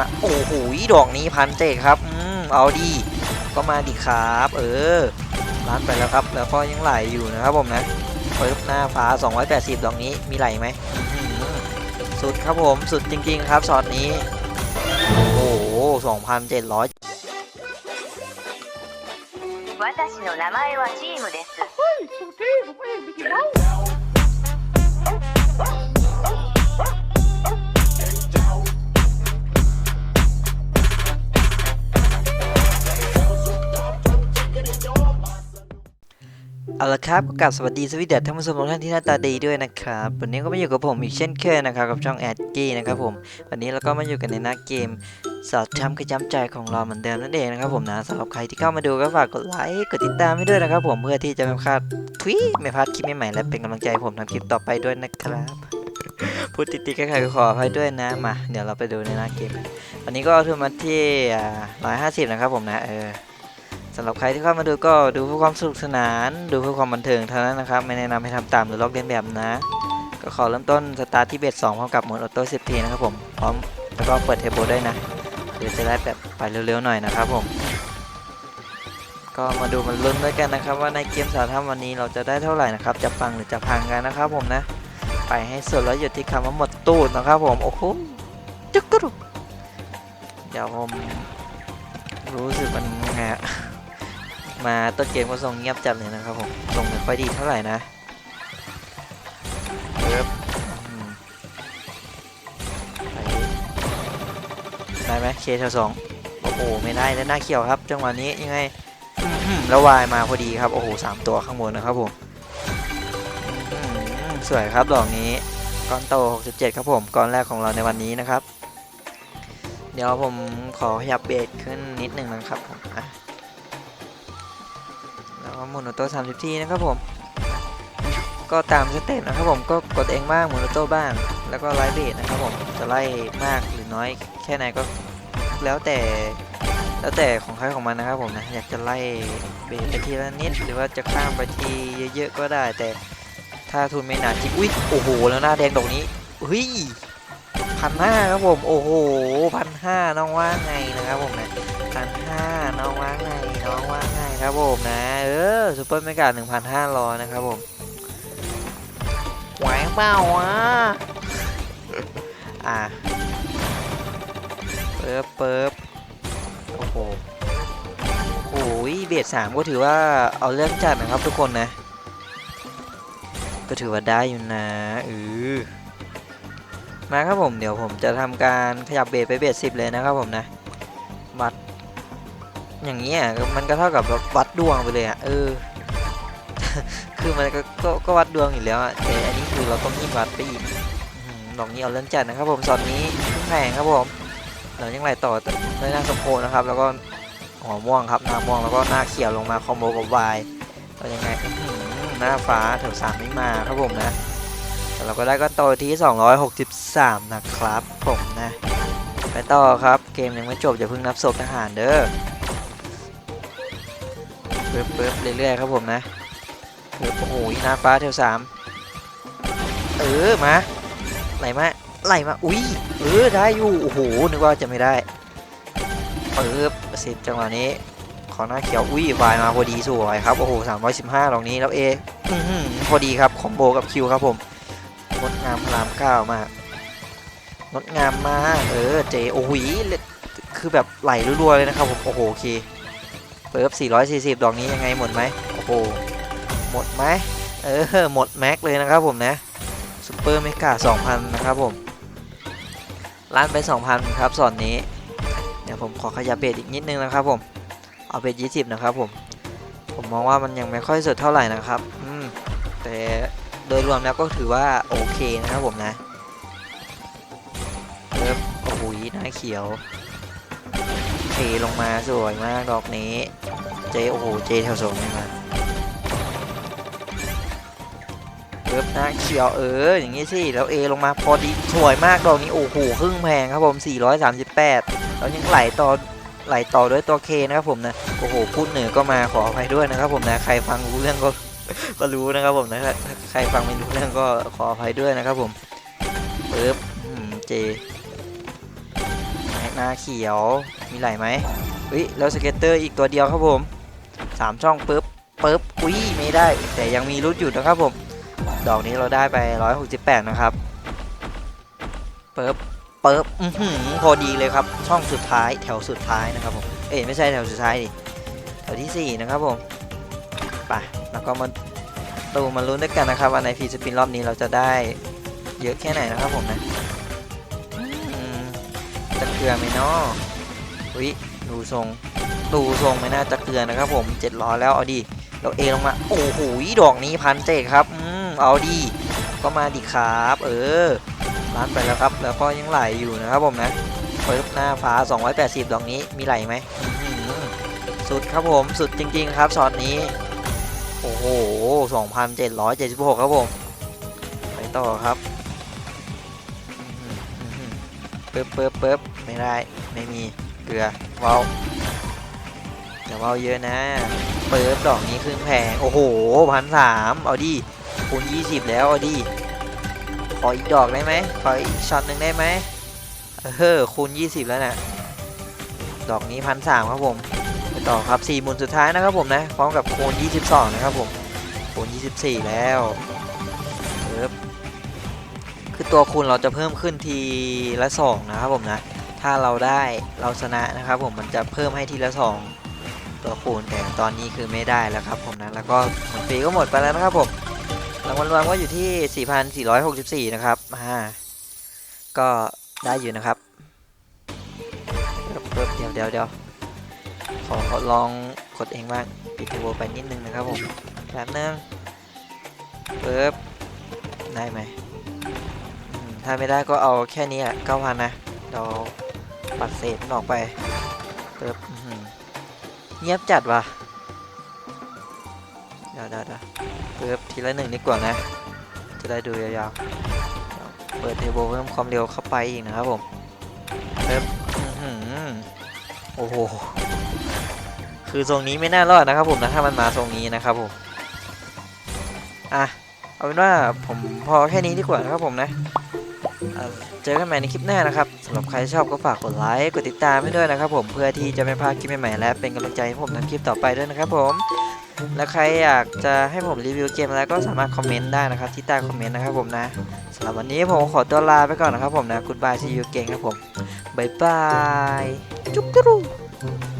มาโอ้โหดอกนี้พันเจ็ดครับ อืมเอาดีก็มาดิครับ เออล้านไปแล้วครับ แล้วก็ยังไหลอยู่นะครับผมนะเปิดหน้าฟ้า 280 ดอกนี้มีไหลไหมอื้อหือสุดครับผมสุดจริงๆครับช็อตนี้ โอ้โห 2,700私の名前はチームです เอาละครับก็กลับสวัสดีสวีเดตท่านผู้ชมทุกท่านที่หน้าตาดีด้วยนะครับ วันนี้ก็มาอยู่กับผมอีกเช่นเคยนะครับกับช่องแอดกี้นะครับผม วันนี้เราก็มาอยู่กันในหน้าเกมสอดช้ำกระจำใจของเราเหมือนเดิมนั่นเองนะครับผมนะสำหรับใครที่เข้ามาดูก็ฝากกดไลค์กดติดตามให้ด้วยนะครับผมเพื่อที่จะไม่พลาดทวีไม่พลาดคลิปใหม่ๆและเป็นกำลังใจผมทำคลิปต่อไปด้วยนะครับพูดติดๆก็ใครก็ขออภัยด้วยนะมาเดี๋ยวเราไปดูในหน้าเกมวันนี้ก็เอาทุนมาที่ร้อยห้าสิบนะครับผมนะเออ สำหรับใครที่เข้ามาดูก็ดูเพื่อความสนุกสนาน ดูเพื่อความบันเทิงเท่านั้นนะครับ ไม่แนะนำให้ทำตามหรือลอกเลียนแบบนะ ก็ขอเริ่มต้นสตาร์ทที่เบส2พร้อมกับโหมดออโต้10ทีนะครับผม พร้อมแล้วก็เปิดเทเบิลด้นะ เดี๋ยวจะได้แบบไปเร็วๆหน่อยนะครับผม ก็มาดูมันลุ้นด้วยกันนะครับ ว่าในเกมสาธารณวันนี้เราจะได้เท่าไหร่นะครับ จะปังหรือจะพังกันนะครับผมนะ ไปให้สุดแล้วหยุดที่คำว่าหมดตู้นะครับผม โอ้โหจุกกรุเดี๋ยวผมรู้สึกมันไง มาต้นเกมก็ทรงเงียบจัดเลยนะครับผมทรงไม่ค่อยดีเท่าไหร่นะเอิบอืมไปได้ไหมเคเทสองโอ้โหไม่ได้แล้วหน้าเขียวครับ จังหวะนี้ยังไงอื้อหือแล้ววายมาพอดีครับ โอ้โหสามตัวข้างบนนะครับผมอื้อหือสวยครับดอกนี้ก้อนโต 67 ครับผมก้อนแรกของเราในวันนี้นะครับ เดี๋ยวผมขอขยับเบสขึ้นนิดหนึ่งนะครับผมอะแล้วก็ หมุนออโต้30ทีนะครับผม ก็ตามสเต็ปนะครับผมก็กดเองบ้างหมุนออโต้บ้าง แล้วก็ไล่เบสนะครับผมจะไล่มากหรือน้อยแค่ไหนก็แล้วแต่แล้วแต่ของใครของมันนะครับผมนะอยากจะไล่เบสไปทีละนิด หรือว่าจะข้ามไปทีเยอะๆก็ได้ แต่ถ้าทุนไม่หนาจริงอุ้ยโอ้โหแล้วหน้าแดงตรงนี้เฮ้ยพันห้าครับผมโอ้โหพันห้าน้องว่าไงนะครับผมนะพันห้าน้องว่าไงน้องว่าไง ครับผมนะ เออซูเปอร์เมกาหนึ่งพันห้าร้อยนะครับผมหวเปล่าวะอะเปิบเปิบโอ้โหโอ้ยเบียดสามก็ถือว่าเอาเรื่องจัดนะครับทุกคนนะ ก็ถือว่าได้อยู่นะเออมาครับผมเดี๋ยวผมจะทำการขยับเบสไปเบสสิบเลยนะครับผมนะ บัตร อย่างนี้ยมันก็เท่ากับวัดดวงไปเลยอะเออ คือมันก็ก็ก็วัดดวงอยู่แล้วอะแต่อันนี้คือเราต้องยิ่งวัดไปอีกดอกนี้เอาเรื่องจัดนะครับผมสอนนี้ขึ้นแพงครับผมเรายังไหลต่อด้วยหน้าสมโพนะครับ แล้วก็หัวม่วงครับหน้าม่วงแล้วก็หน้าเขียวลงมาคอมโบกับวายเรายังไงหน้าฟ้าแถวสามไม่มาครับผมนะแต่เราก็ได้ก็โตที่ 263 นะครับผมนะ ไปต่อครับเกมยังไม่จบอย่าเพิ่งนับศพทหารเด้อ ปิบเปิบเรื่อยๆครับผมนะเปิบโอ้โหน้าฟ้าเทวสามเออมาไหลมาไหลมาอุ้ยเออได้อยู่โอ้โหนึกว่าจะไม่ได้เปิบสิบจังหวะนี้ขอหน้าเขียวอุ้ยวายมาพอดีสวยครับโอ้โห315ตรงนี้แล้วเออพอดีครับคอมโบกับคิวครับผมงดงามพลามเก้ามากงดงามมากเออเจโอ้โหยคือแบบไหลรัวๆเลยนะครับผมโอ้โหโอเค เปิบ440 ดอกนี้ยังไงหมดไหมโอ้โห หมดไหมเออ หมดแม็กเลยนะครับผมนะซูเปอร์เมกา2,000 นะครับผมล้านไป 2,000 ครับสอนนี้ เดี๋ยวผมขอขยับเบสอีกนิดนึงนะครับผม เอาเบส20 นะครับผม ผมมองว่ามันยังไม่ค่อยสุดเท่าไหร่นะครับ อืม แต่โดยรวมแล้วก็ถือว่าโอเคนะครับผมนะเริ่มโอ้โหหน้าเขียวเทลงมาสวยมากดอกนี้ จโอ้โหเจแถวสองไม่มาเริ่มหน้าเขียวเอออย่างงี้สิแล้วเอลงมาพอดีสวยมากดอกนี้โอ้โหครึ่งแพงครับผม 438 แล้วยังไหลต่อไหลต่อด้วยตัวเคนะครับผมนะโอ้โหพูดเหนือก็มาขออภัยด้วยนะครับผมนะใครฟังรู้เรื่องก็ก็รู้นะครับผมนะถ้าใครฟังไม่รู้เรื่องก็ขออภัยด้วยนะครับผมปึ๊บอืมเจหน้าเขียวมีไหลไหมเฮ้ยแล้วสเก็ตเตอร์อีกตัวเดียวครับผม สามช่องปึ๊บปึ๊บอุ้ยไม่ได้ แต่ยังมีรุดอยู่นะครับผม ดอกนี้เราได้ไป 168 นะครับปึ๊บปึ๊บอือหือพอดีเลยครับ ช่องสุดท้ายแถวสุดท้ายนะครับผม เอ้ยไม่ใช่แถวสุดท้ายดิ แถวที่ 4 นะครับผม ไป แล้วก็มาตูมาลุ้นด้วยกันนะครับว่าในฟีสปินรอบนี้เราจะได้เยอะแค่ไหนนะครับผมนะจะเกลือไหมเนาะ อุ้ยดูทรงดูทรงไม่น่าจะเกลือนะครับผม700แล้วเอาดีเราเอลงมาโอ้โหดอกนี้พันเจ็ดครับอืมเอาดีก็มาดีครับ เออร้านไปแล้วครับ แล้วก็ยังไหลอยู่นะครับผมนะเปิดหน้าฟ้า 280 ดอกนี้มีไหลไหมสุดครับผมสุดจริง ๆ ครับช็อตนี้ โอ้โห 2,776 ครับผม ไปต่อครับอื้อหืออื้อหือปึ๊บปึ๊บปึ๊บไม่ได้ ไม่มี เกลือว้าวเดี๋ยวว้าวเยอะนะเปึ๊บดอกนี้ครึ่งแพงโอ้โหพันสามเอาดิคูณ20แล้วเอาดิขออีกดอกได้ไหมขออีกช็อตหนึ่งได้ไหมเออคูณ20แล้วนะดอกนี้พันสามครับผมไปต่อครับ4หมุนสุดท้ายนะครับผมนะพร้อมกับคูณ22นะครับผมคูณ24แล้วปึ๊บคือตัวคูณเราจะเพิ่มขึ้นทีละ2นะครับผมนะ ถ้าเราได้เราชนะนะครับผมมันจะเพิ่มให้ทีละ 2 ตัวคูณแต่ตอนนี้คือไม่ได้แล้วครับผมนะแล้วก็ผลฟรีก็หมดไปแล้วนะครับผมรางวัลรวมก็อยู่ที่ 4,464 นะครับอ่าก็ได้อยู่นะครับเพิ่มเดี๋ยวเดี๋ยวเดี๋ยวขอลองกดเองบ้างปิดเทอร์โบไปนิดนึงนะครับผมแป๊บนึงปึ๊บได้ไหม ถ้าไม่ได้ก็เอาแค่นี้อะ9,000นะเรา ปัดเศษมันออกไปปึ๊บเงียบจัดว่ะเดี๋ยวเดี๋ยวเดี๋ยวปึ๊บทีละหนึ่งดีกว่านะ จะได้ดูยาวๆ เปิดเทอร์โบเพิ่มความเร็วเข้าไปอีกนะครับผมปึ๊บอือหือโอ้โห คือทรงนี้ไม่น่ารอดนะครับผมนะถ้ามันมาทรงนี้นะครับผม อะ เอาเป็นว่าผมพอแค่นี้ดีกว่านะครับผมนะ เจอกันใหม่ในคลิปหน้านะครับสำหรับใครชอบก็ฝากกดไลค์กดติดตามให้ด้วยนะครับผมเพื่อที่จะไม่พลาดคลิปใหม่ๆและเป็นกำลังใจให้ผมทำคลิปต่อไปด้วยนะครับผมและใครอยากจะให้ผมรีวิวเกมอะไรก็สามารถคอมเมนต์ได้นะครับที่ใต้คอมเมนต์นะครับผมนะสำหรับวันนี้ผมขอตัวลาไปก่อนนะครับผมนะ Goodbye see you again ครับผมบ๊ายบายจุ๊บกรู違う